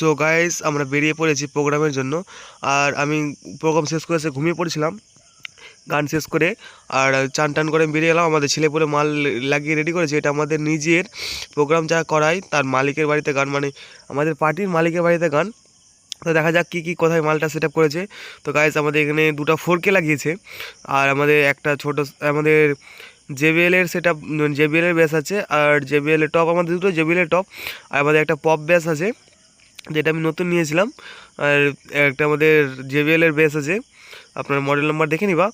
So guys আমরা বেরিয়ে পড়েছি প্রোগ্রামের জন্য। আর আমি প্রোগ্রাম শেষ করে এসে ঘুমিয়ে পড়েছিলাম। গান শেষ করে আর চান টান করে বেরিয়ে এলাম। আমাদের ছেলে পুলে মাল লাগিয়ে রেডি করেছে। এটা আমাদের নিজের প্রোগ্রাম যা করাই তার মালিকের বাড়িতে গান মানে আমাদের পার্টির মালিকের বাড়িতে গান। তো দেখা যাক কী কী, কোথায় মালটা সেট করেছে। তো গাইজ আমাদের এখানে দুটো ফোরকে লাগিয়েছে। আর আমাদের একটা ছোট, আমাদের জেবিএলের সেট আপ জেবিএলের ব্যাস আছে। আর জেবিএলের টপ আমাদের দুটো জেবিএলের টপ আর আমাদের একটা পপ ব্যাস আছে। যেটা আমি নতুন নিয়েছিলাম, আর একটা আমাদের জেবিএলের বেস আছে, আপনার মডেল নাম্বার দেখে নিবা।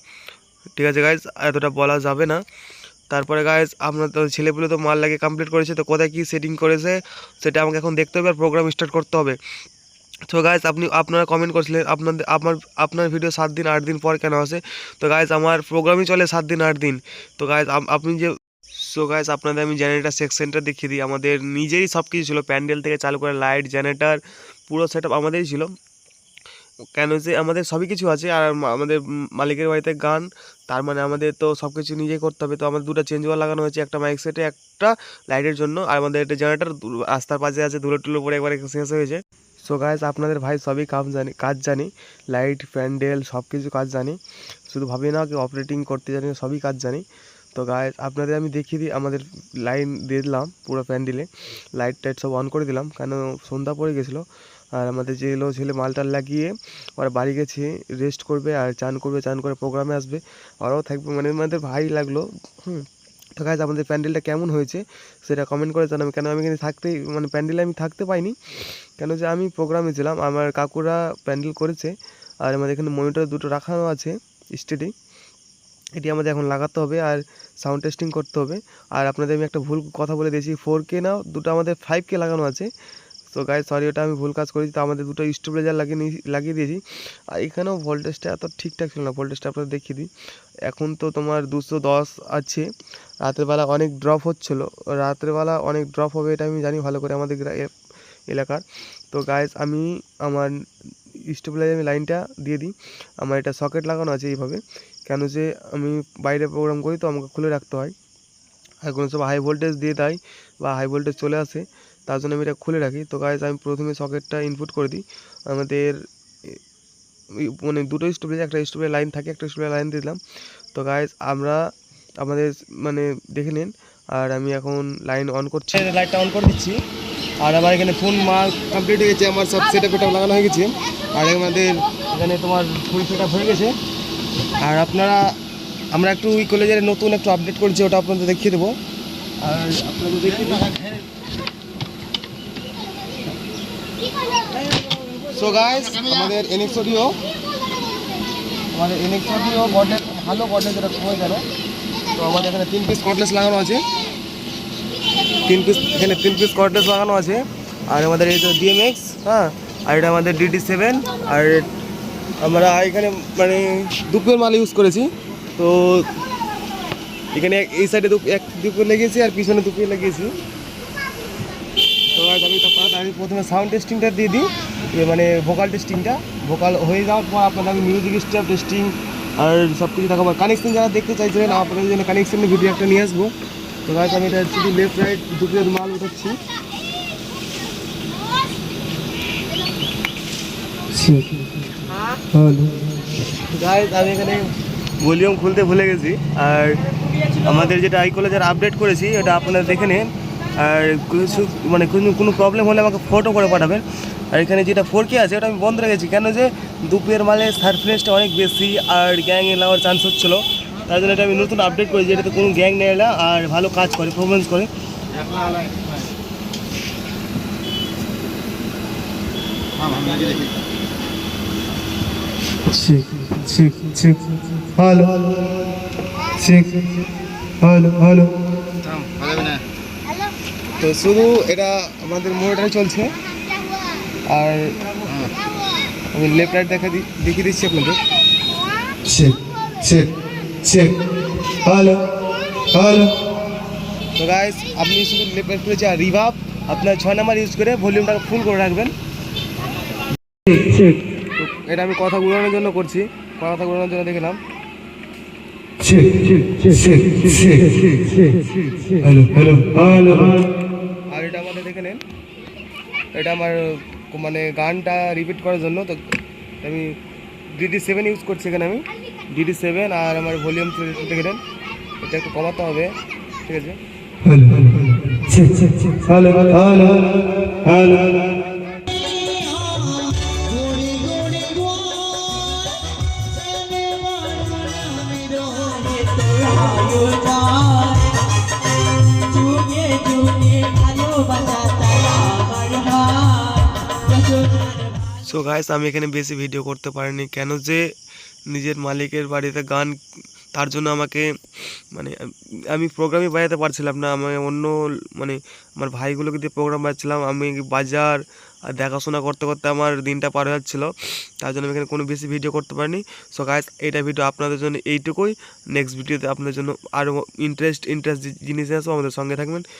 ঠিক আছে গাইজ এতটা বলা যাবে না। তারপরে গাইজ আপনার তো ছেলেপুলে তো মাল লাগে কমপ্লিট করেছে, তো কোথায় কী সেটিং করেছে, সেটা আমাকে এখন দেখতে হবে আর প্রোগ্রাম স্টার্ট করতে হবে। তো গাইজ আপনি, আপনারা কমেন্ট করছিলেন, আপনাদের, আমার, আপনার ভিডিও সাত দিন, আট দিন পর কেন আসে? তো গাইজ আমার প্রোগ্রামই চলে সাত দিন, আট দিন। তো গাইজ আপনি যে সো গাইজ আপনাদের আমি জেনারেটার সেকশনটা দেখিয়ে দিই। আমাদের নিজেরই সব কিছু ছিল। প্যান্ডেল থেকে চালু করে লাইট জেনারেটার পুরো সেট আমাদেরই ছিল। কেন যে আমাদের সবই কিছু আছে। আর আমাদের মালিকের বাড়িতে গান, তার মানে আমাদের তো সব কিছু নিজেই করতে হবে। তো আমাদের দুটো চেঞ্জ ওভার লাগানো হয়েছে, একটা মাইক সেটে একটা লাইটের জন্য। আর আমাদের একটা জেনারেটার রাস্তার পাশে আছে, ধুলো টুলো পরে একবারে শেষ হয়েছে। সো গাইজ আপনাদের ভাই সবই কাজ জানি কাজ জানি। লাইট প্যান্ডেল সব কিছু কাজ জানি। শুধু ভাবি না, কি অপারেটিং করতে জানি, সবই কাজ জানি। তো গায়ে আপনাদের আমি দেখিয়ে দিই, আমাদের লাইন দিয়ে দিলাম পুরো প্যান্ডেলে লাইট টাইট সব অন করে দিলাম, কেন সন্ধ্যা পড়ে গেছিল। আর আমাদের যে যেগুলো ছেলে মালটাল লাগিয়ে ওরা বাড়ি গেছে রেস্ট করবে আর চান করবে, চান করে প্রোগ্রামে আসবে। ওরাও থাকবে মানে আমাদের ভাই লাগল, হুম। তো গাছ আমাদের প্যান্ডেলটা কেমন হয়েছে সেটা কমেন্ট করে জানাবে কেন আমি এখানে থাকতেই মানে প্যান্ডেলে আমি থাকতে পাইনি। কেন যে আমি প্রোগ্রামে ছিলাম, আমার কাকুরা প্যান্ডেল করেছে। আর আমাদের এখানে মনিটর দুটো রাখানো আছে স্টেডি এটি আমাদের এখন লাগাতে হবে আর সাউন্ড টেস্টিং করতে হবে। আর আপনাদের আমি একটা ভুল কথা বলে দিয়েছি ফোর কে নাও, দুটো আমাদের ফাইভ কে লাগানো আছে। তো গায়ে সরি ওটা আমি ভুল কাজ করেছি, তো আমাদের দুটো স্টেবিলাইজার লাগিয়ে নিয়ে লাগিয়ে দিয়েছি। আর এখানেও ভোল্টেজটা এত ঠিকঠাক ছিল না ভোল্টেজটা আপনাদের দেখিয়ে দিই। এখন তো তোমার দুশো দশ আছে রাত্রেবেলা অনেক ড্রপ হচ্ছিল রাত্রেবেলা অনেক ড্রপ হবে এটা আমি জানি ভালো করে আমাদের এলাকার। তো গাইজ আমি আমার স্টেবিলাইজার আমি লাইনটা দিয়ে দিই, আমার এটা সকেট লাগানো আছে এইভাবে। কেন যে আমি বাইরে প্রোগ্রাম করি তো আমাকে খুলে রাখতে হয়। আর কোনো সব হাই ভোল্টেজ দিয়ে দেয় বা হাই ভোল্টেজ চলে আসে, তার জন্য আমি এটা খুলে রাখি। তো গাইজ আমি প্রথমে সকেটটা ইনপুট করে দিই। আমাদের মানে দুটো স্টোভেজ একটা স্টোভের লাইন থাকে, একটা স্টোভের লাইন দিলাম। তো গাইজ আমরা আমাদের মানে দেখে নিন। আর আমি এখন লাইন অন করছি। লাইটটা অন করে দিচ্ছি। আর আমার এখানে ফোন মাল কমপ্লিট হয়ে গেছে, আমার সব সেট আপ লাগানো হয়ে গেছে। আর আমাদের এখানে তোমার ফুল সেট আপ হয়ে গেছে। আর আপনারা, আমরা একটু ওই কলেজের নতুন একটু আপডেট করেছি, ওটা আপনাদের দেখিয়ে দেবো। আর সো গাইস আমাদের এনএক্স অডিও আমাদের এনএক্স অডিও বডের ভালো বডের যেটা সবাই জানো? তো আমাদের এখানে তিন পিস কর্ডলেস লাগানো আছে। তিন পিস এখানে তিন পিস কর্ডলেস লাগানো আছে। আর আমাদের এই তো ডিএমএক্স হ্যাঁ? আর এটা আমাদের ডিডি সেভেন আর আমরা এখানে মানে দুপের মাল ইউজ করেছি। তো এখানে এই সাইডে এক দুপে লেগেছি আর পিছনে দুপে লাগিয়েছি তো আমি আমি প্রথমে সাউন্ড টেস্টিংটা দিয়ে দিই। মানে ভোকাল টেস্টিংটা ভোকাল হয়ে যাওয়ার পর আপনাদের আমি মিউজিক স্টাফ টেস্টিং আর সব কিছু দেখাবো কানেকশন যারা দেখতে চাইছিলেন, আপনাদের জন্য কানেকশনের ভিডিও একটা নিয়ে আসব। তো আমি এটা শুধু লেফট রাইট দুপের মাল উঠাচ্ছি। আমি এখানে ভলিউম খুলতে ভুলে গেছি। আর আমাদের যেটা আই কলেজের আপডেট করেছি ওটা আপনারা দেখে নিন। আর কিছু মানে কোনো কোনো প্রবলেম হলে আমাকে ফটো করে পাঠাবেন। আর এখানে যেটা ফোর কে আছে, ওটা আমি বন্ধ রেখেছি। কেন যে দুপের মালে সারফ্রেসটা অনেক বেশি আর গ্যাং এলাওয়ার চান্স হচ্ছিল। তার জন্য এটা আমি নতুন আপডেট করেছি এটাতে কোনো গ্যাং নেই আর ভালো কাজ করে পারফরমেন্স করে। Hello, hello. তো শুধু এটা আমাদের মোটরে চলছে। আর আমি লেফট রাইট দেখা দি দেখিয়ে দিচ্ছি আপনাদের. তো গাইস আপনি শুধু লেফট রাইট করেছে আর রিভাব আপনার ছয় নাম্বার ইউজ করে ভলিউমটাকে ফুল করে রাখবেন। এটা আমি কথা ঘুরানোর জন্য করছি। কথা ঘুরানোর জন্য দেখলাম. আর এটা আমাদের দেখে নেন। এটা আমার মানে গানটা রিপিট করার জন্য তো আমি ডিডি সেভেন ইউজ করছি এখানে আমি। ডিডি সেভেন আর আমার ভলিউম দেখে দেন এটা একটু কমাতে হবে ঠিক আছে? Hello check check hello hello hello. So guys আমি এখানে বেশি ভিডিও করতে পারিনি। কেন যে নিজের মালিকের বাড়িতে গান, তার জন্য আমাকে মানে আমি প্রোগ্রামই বাজাতে পারছিলাম না। আমি অন্য মানে আমার ভাইগুলোকে দিয়ে প্রোগ্রাম বাজাচ্ছিলাম। আমি বাজার, আর দেখাশোনা করতে করতে আমার দিনটা পার হয়ে তার জন্য আমি এখানে কোনো বেশি ভিডিও করতে পারিনি। সো গাইস এইটা ভিডিও আপনাদের জন্য এইটুকুই। নেক্সট ভিডিওতে আপনাদের জন্য আরও ইন্টারেস্ট ইন্টারেস্ট জিনিস আসব আমাদের সঙ্গে থাকবেন।